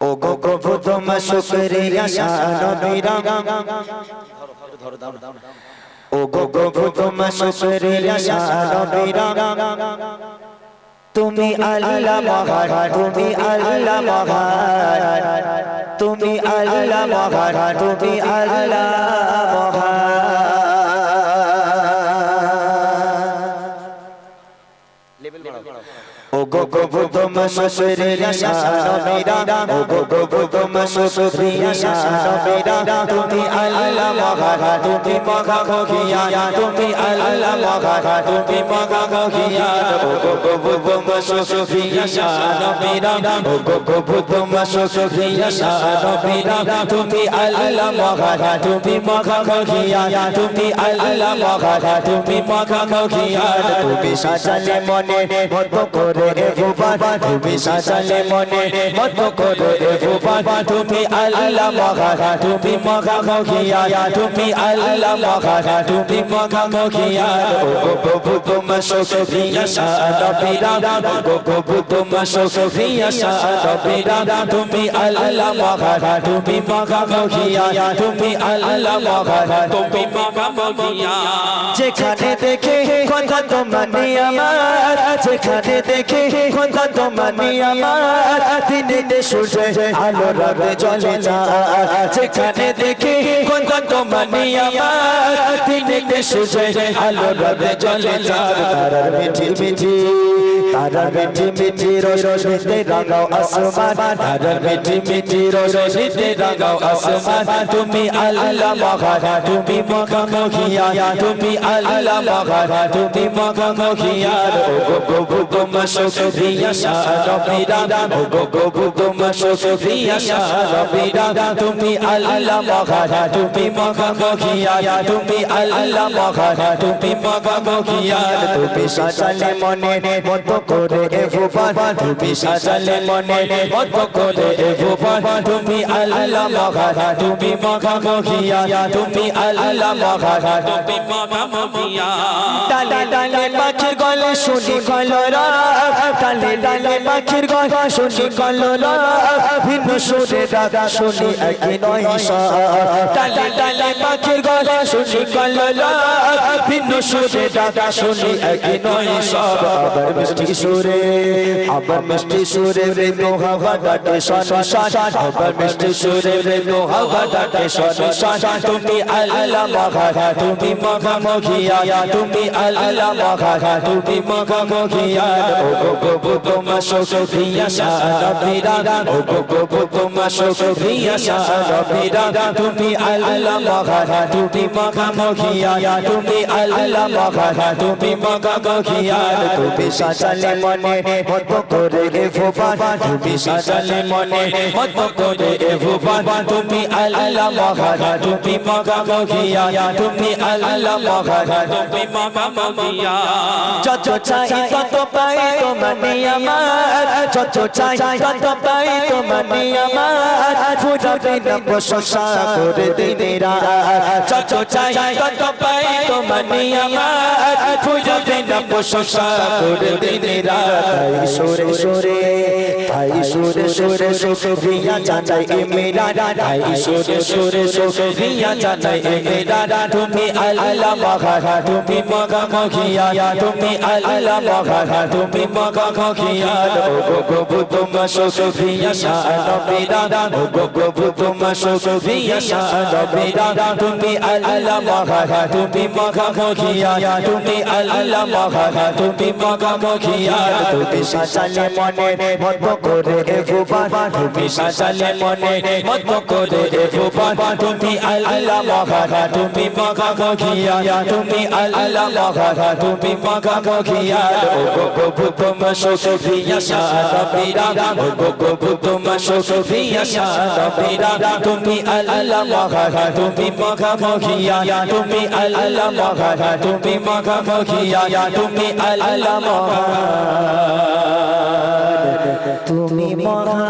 ও গো প্রভু, তোমার শুকরিয়া নবীরা ও গো প্রভু, তোমার শুকরিয়া নবীরা তুমি আল্লাহ মহান, তুমি আল্লাহ মহান। তুমি আল্লাহ মহান, তুমি আল্লাহ মহান। ও গো গো তোমার শুকরিয়া নবীরা ও গো গো তোমার শুকরিয়া নবীরা তুমি আল্লাহ মহান তুমি মহান তুমি আল্লাহ মহান তুমি মহান ও গো গো গো তোমার শুকরিয়া ও গো গো মনে মতো করে ভুবান, তুমি সাজালে মনে মতো করে ভুবান। তুমি আল্লাহ মহান, তুমি মহামহিয়া তুমি আল্লাহ মহান, তুমি মহামহিয়া গো প্রভু, তোমার শুকরিয়া সারাবিরা গো প্রভু, তোমার শুকরিয়া সারাবিরা তুমি আল্লাহ মহান, তুমি মহামহিয়া তুমি আল্লাহ মহান, তুমি মহামহিয়া যেখানে দেখে কথা তোমার আমার, যেখানে দেখে কথা তোমার আমার দিনে সূর্যে আলো রবে জলে যা। সেখানে দেখে কথা তোমার আমার দিনে সূর্যে আলো রবে জলে যা। মিঠি মিঠি। তারার মিঠি মিঠি রোশনীতে রাঙাও আসমান। তারার মিঠি মিঠি রোশনীতে রাঙাও আসমান। তুমি আল্লাহ মহান। তুমি মহামহিয়া তুমি আল্লাহ মহান। তুমি মহামহিয়া ও গো গো তোমার শুকরিয়া সারাবিরা ও গো গো তোমার শুকরিয়া সারাবিরা তুমি আল্লাহ মহান। তুমি মহামহিয়া তুমি আল্লাহ মহান। তুমি মহামহিয়া তুমি সাজালে মনে মতো করে এ ভুবন, তুমি সাজালে মনে মতো করে এ ভুবন, তুমি আল্লাহ মহান, তুমি মহামহিয়া তুমি আল্লাহ মহান, তুমি মহামহিয়া ডালে ডালে ডালে পাখির গলে শুনি কলরা ডালে ডালে পাখির গলে শুনি মিষ্টি সুরে আবার মিষ্টি সুরে রে লোহা ডাটে সনসান আবার মিষ্টি সুরে রে লোহা ডাটে সনসান তুমি আল্লাহ মহান তুমি মহামহিয়া তুমি আল্লাহ মহান তুমি মহামহিয়া ও গো গো গো তোমার শুকরিয়া সারাবিরা ও গো গো গো তোমার শুকরিয়া সারাবিরা তুমি আল্লাহ মহান তুমি মহামহিয়া তুমি আল্লাহ মহান তুমি মহামহিয়া তুমি সাজালে মনে মত করে এ ভুবান, তুমি সাজালে মনে মত করে এ ভুবান, তুমি আল্লাহ মহান, তুমি মগা মহামহিয়া তুমি আল্লাহ মহান, তুমি মগা মহামহিয়া যত চাই তত পাই তোমার নিয়ামাত যত চাই তত পাই তোমার নিয়ামাত পুজো দিন প্রশংসা করে দিনেরা যত চাই তত পাই তোমার নিয়ামাত পুজো দিন প্রশংসা করে দিনেরা তাই সুরে সুরে তুমি আল্লাহ তুমি মহামহিয়া তুমি আল্লাহ মহান তুমি মহামহিয়া ও গো গো গো তোমার শুকরিয়া সারাবিরা ও গো গো গো তোমার শুকরিয়া সারাবিরা তুমি আল্লাহ মহান তুমি মহামহিয়া তুমি আল্লাহ মহান তুমি মহামহিয়া তুমি সাজালে মনে মত করে এ ভুবন, তুমি সাজালে মনে মত করে এ ভুবন, তুমি আল্লাহ মহান তুমি মহামহিয়া তুমি আল্লাহ মহান তুমি মহামহিয়া ও গো গো তোমার শুকরিয়া সারাবিরা, ও গো গো তোমার শুকরিয়া সারাবিরা, তুমি আল্লাহ মহান তুমি মহামহিয়া তুমি আল্লাহ মহান তুমি মহামহিয়া তুমি আল্লাহ মহান। তুমি মহা মহিয়া